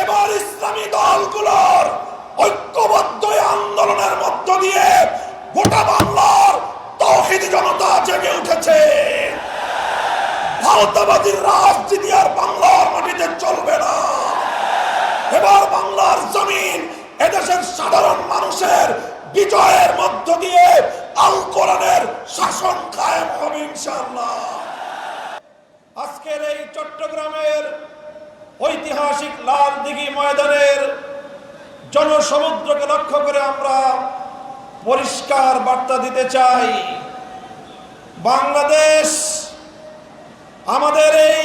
এবার ইসলামী দলগুলোর ঐক্যবদ্ধ আন্দোলনের মধ্য দিয়ে গোটা বাংলার তৌহিদি জনতা জেগে উঠেছে। ভারতবাদীর রাজনীতি আর বাংলার মাটিতে চলবে না। এবার বাংলার জমিন এদেশের সাধারণ মানুষের বিজয়ের মধ্য দিয়ে আল কোরআনের শাসন কায়েম হবে ইনশাআল্লাহ। আজকের এই চট্টগ্রামের ঐতিহাসিক লাল দিঘি ময়দানের জনসমুদ্রকে লক্ষ্য করে আমরা পরিষ্কার বার্তা দিতে চাই। বাংলাদেশ আমাদের এই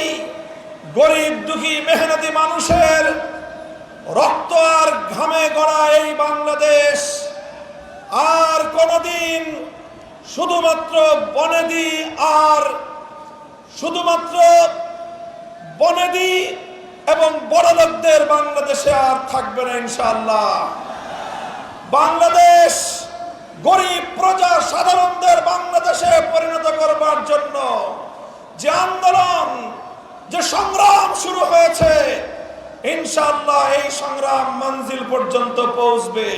গরিব দুঃখী মেহনতি মানুষের রক্ত আর ঘামে গড়া এই বাংলাদেশ আর কোনদিন শুধুমাত্র বনেদি আর শুধুমাত্র বনেদি এবং বড় লোকদের বাংলাদেশে আর থাকবে না ইনশাআল্লাহ। বাংলাদেশ গরিব প্রজা সাধারণদের বাংলাদেশে পরিণত করবার জন্য যে আন্দোলন, যে সংগ্রাম শুরু হয়েছে, ইনশাআল্লাহ এই সংগ্রাম মঞ্জিল পর্যন্ত পৌঁছবে।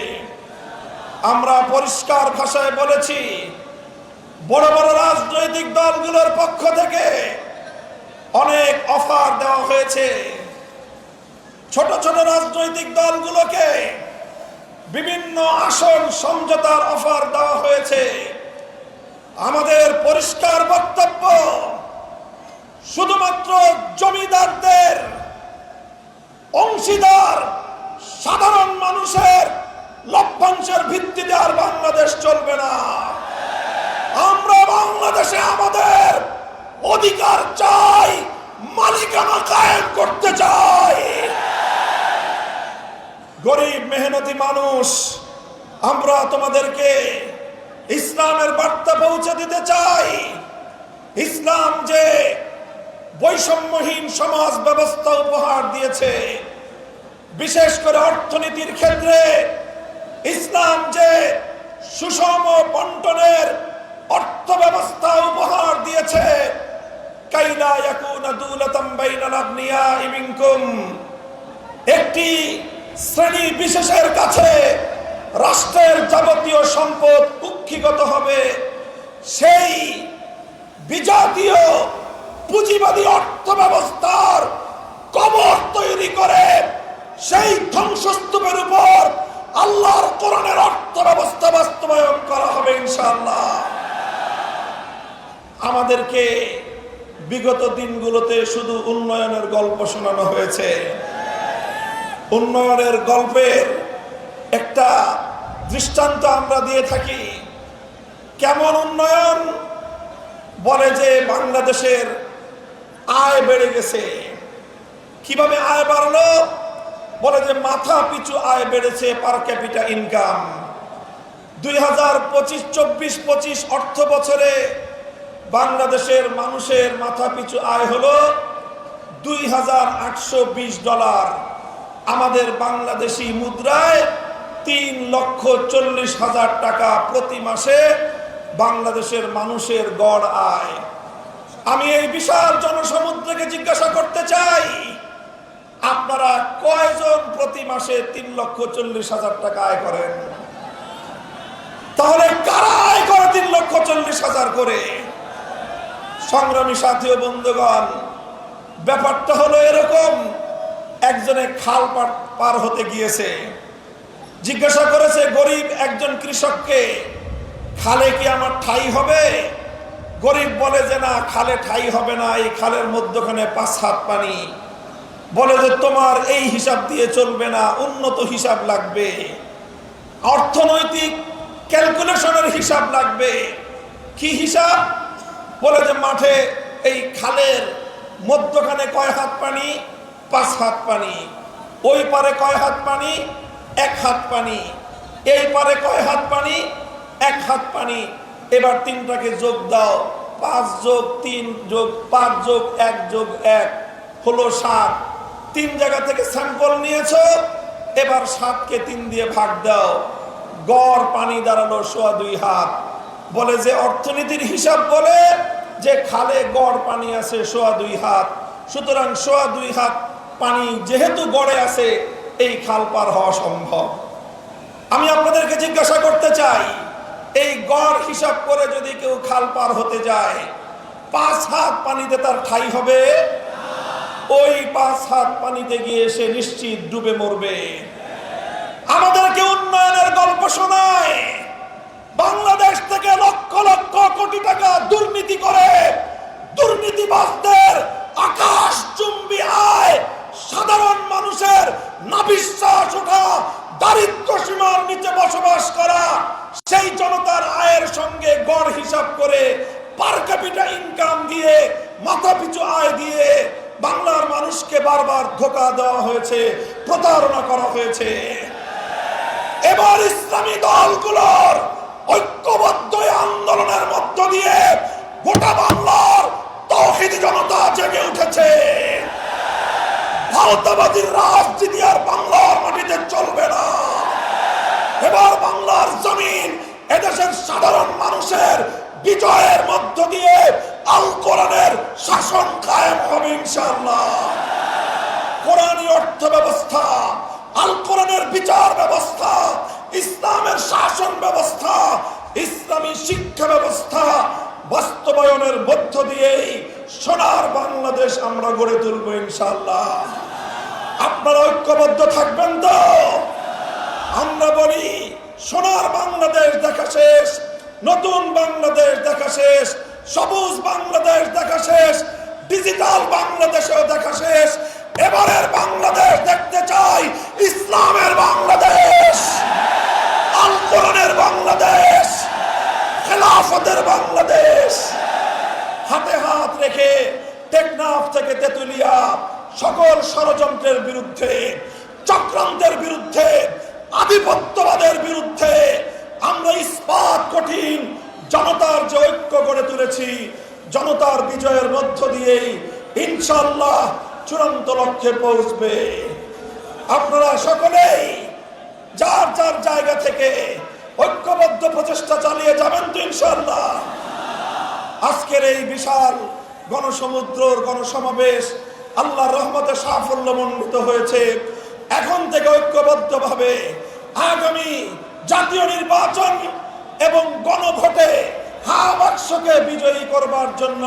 আমরা পরিষ্কার ভাষায় বলেছি, বড় বড় রাজনৈতিক দলগুলোর পক্ষ থেকে অনেক অফার দেওয়া হয়েছে। ছোট ছোট রাজনৈতিক দলগুলোকে বিভিন্ন আসন সমঝোতার অফার দেওয়া হয়েছে। আমাদের পরিষ্কার বক্তব্য, শুধুমাত্র জমিদারদের অংশীদার সাধারণ মানুষের লভ্যাংশের ভিত্তিতে আর বাংলাদেশ চলবে না। আমরা বাংলাদেশে আমাদের অধিকার চাই, মালিকানা কায়েম করতে চাই। গরিব, মেহনতি মানুষ, আমরা তোমাদেরকে ইসলামের বার্তা পৌঁছে দিতে চাই। ইসলাম যে বৈষম্যহীন সমাজ ব্যবস্থা উপহার দিয়েছে, বিশেষ করে অর্থনীতির ক্ষেত্রে, ইসলাম যে সুষম বন্টনের অর্থ ব্যবস্থা উপহার দিয়েছে, কাইলা ইয়াকুনা দুলাতাম বাইনাল আগনিয়াই মিনকুম। একটি শ্রেণি বিশেষের কাছে রাষ্ট্রের যাবতীয় সম্পদ কুক্ষিগত হবে। সেই বিজাতীয় পুঁজিবাদী অর্থ ব্যবস্থার কবর তৈরি করে সেই ধ্বংসস্তূপের উপর আল্লাহর কোরআনের অর্থ ব্যবস্থা বাস্তবায়ন করা হবে ইনশাআল্লাহ। আমাদেরকে বিগত দিনগুলোতে শুধু উন্নয়নের গল্প শোনানো হয়েছে। উন্নয়নের গল্পের একটা দৃষ্টান্ত আমরা দিয়ে থাকি। কেমন উন্নয়ন? বলে যে বাংলাদেশের আয় বেড়ে গেছে। কীভাবে আয় বাড়লো? বলে যে মাথা পিছু আয় বেড়েছে পার ক্যাপিটা ইনকাম দুই হাজার পঁচিশ, চব্বিশ, পঁচিশ অর্থ বছরে বাংলাদেশের মানুষের মাথা পিছু আয় হলো দুই হাজার আটশো বিশ ডলার আমাদের বাংলাদেশি মুদ্রায় তিন লক্ষ চল্লিশ হাজার টাকা প্রতি মাসে বাংলাদেশের মানুষের গড় আয়। আমি এই বিশাল জনসমুদ্রকে জিজ্ঞাসা করতে চাই, আপনারা কয়জন প্রতি মাসে তিন লক্ষ চল্লিশ হাজার টাকা আয় করেন? তাহলে কারা আয় করে তিন লক্ষ চল্লিশ হাজার করে? সংগ্রামী সাথী ও বন্ধুগণ, ব্যাপারটা হলো এরকম একজনে খাল পার- হতে গিয়েছে। জিজ্ঞাসা করেছে, গরিব একজন কৃষককে খালে কি আমার ঠাই হবে? গরিব বলে যে, না, খালে ঠাই হবে না, এই খালের মধ্যখানে পাঁচ হাত পানি। বলে যে, তোমার এই হিসাব দিয়ে চলবে না, উন্নত হিসাব লাগবে। অর্থনৈতিক ক্যালকুলেশনের হিসাব লাগবে। কি হিসাব? বলে যে, মাঠে এই খালের মধ্যখানে কয় হাত পানি? পাঁচ হাত পানি, ওই পারে কয় হাত পানি? এক হাত পানি, এই পারে কয় হাত পানি? এক হাত পানি। এবার তিনটাকে যোগ দাও, পাঁচ যোগ তিন যোগ পাঁচ যোগ এক যোগ এক, হলো সাত। তিন জায়গা থেকে স্যাম্পল নিয়েছো? এবার সাতকে তিন দিয়ে ভাগ দাও। গড় পানি দাঁড়াল সোয়া দুই হাত। বলে যে অর্থনীতির হিসাব বলে যে খালে গড় পানি আছে সোয়া দুই হাত। সুতরাং সোয়া দুই হাত পানি যেহেতু গড়ে আছে, এই খাল পার হওয়া সম্ভব। আমি আপনাদেরকে জিজ্ঞাসা করতে চাই, এই গড় হিসাব করে যদি কেউ খাল পার হতে যায়, পাঁচ হাত পানিতে তার ঠাই হবে? ওই পাঁচ হাত পানিতে গিয়ে সে নিশ্চিত ডুবে মরবে। আমাদেরকে উন্নয়নের গল্প শোনায়। বাংলাদেশ থেকে লক্ষ লক্ষ কোটি টাকা দুর্নীতি করে দুর্নীতিবাজদের আকাশ চুম্বি আয় সাধারণ মানুষের নাবিশ্বাস ওঠা, দারিদ্র সীমার নিচে বসবাস করা, সেই জনতার আয়ের সঙ্গে গড় হিসাব করে পার ক্যাপিটা ইনকাম দিয়ে মাথা পিছু আয় দিয়ে বাংলার মানুষকে বারবার ধোকা দেওয়া হয়েছে, প্রতারণা করা হয়েছে। এবার ইসলামী দলগুলোর ঐক্যবদ্ধ আন্দোলনের মধ্য দিয়ে গোটা বাংলার তৌহিদ জনতা জেগে উঠেছে। ভারতবাদীর রাজনীতি আর বাংলার মাটিতে চলবে না। এবার বাংলার জমিন এদেশের সাধারণ মানুষের বিজয়ের মধ্য দিয়ে আল কোরআনের শাসন কায়েম হবে ইনশাআল্লাহ। কোরআনী অর্থ ব্যবস্থা আল কোরআনের বিচার ব্যবস্থা, ইসলামের শাসন ব্যবস্থা, ইসলামী শিক্ষা ব্যবস্থা বাস্তবায়নের মধ্য দিয়েই সোনার বাংলাদেশ আমরা গড়ে তুলব ইনশাআল্লাহ। আপনারা ঐক্যবদ্ধ থাকবেন তো? আমরা বলি, সোনার বাংলাদেশ দেখা শেষ, নতুন বাংলাদেশ দেখা শেষ, সবুজ বাংলাদেশ দেখা শেষ, ডিজিটাল বাংলাদেশেও দেখা শেষ, এবারের বাংলাদেশ দেখতে চাই, ইসলামের বাংলাদেশ, আল কোরআনের বাংলাদেশ, খেলাফতের বাংলাদেশ। হাতে হাত রেখে টেকনাফ থেকে তেতুলিয়া সকল ষড়যন্ত্রের বিরুদ্ধে, চক্রান্তের বিরুদ্ধে, আধিপত্যবাদের বিরুদ্ধে আমরা ইস্পাত কঠিন জনতার যে ঐক্য গড়ে তুলেছি, জনতার বিজয়ের মধ্য দিয়েই ইনশাল্লাহ চূড়ান্ত লক্ষ্যে পৌঁছবে। আপনারা সকলেই যার যার জায়গা থেকে ঐক্যবদ্ধ প্রচেষ্টা চালিয়ে যাবেন তো ইনশাল্লাহ আজকের এই বিশাল গণসমুদ্রর গণসমাবেশ আল্লাহর রহমতে সাফল্য মণ্ডিত হয়েছে। এখন থেকে ঐক্যবদ্ধভাবে আগামী জাতীয় নির্বাচন এবং গণভোটে হা বাক্সকে বিজয়ী করবার জন্য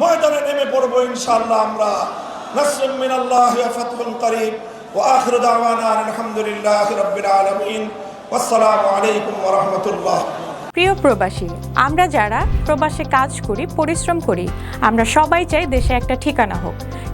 ময়দানে নেমে পড়ব ইনশাআল্লাহ আমরা। নাসরুম মিনাল্লাহ ওয়া ফাতহুন করিব ওয়া আখিরু দাওয়ানা আলহামদুলিল্লাহি রাব্বিল আলামিন। ওয়াসসালামু আলাইকুম ওয়া রাহমাতুল্লাহ। প্রিয় প্রবাসী, আমরা যারা প্রবাসে কাজ করি, পরিশ্রম করি, আমরা সবাই চাই দেশে একটা ঠিকানা হোক।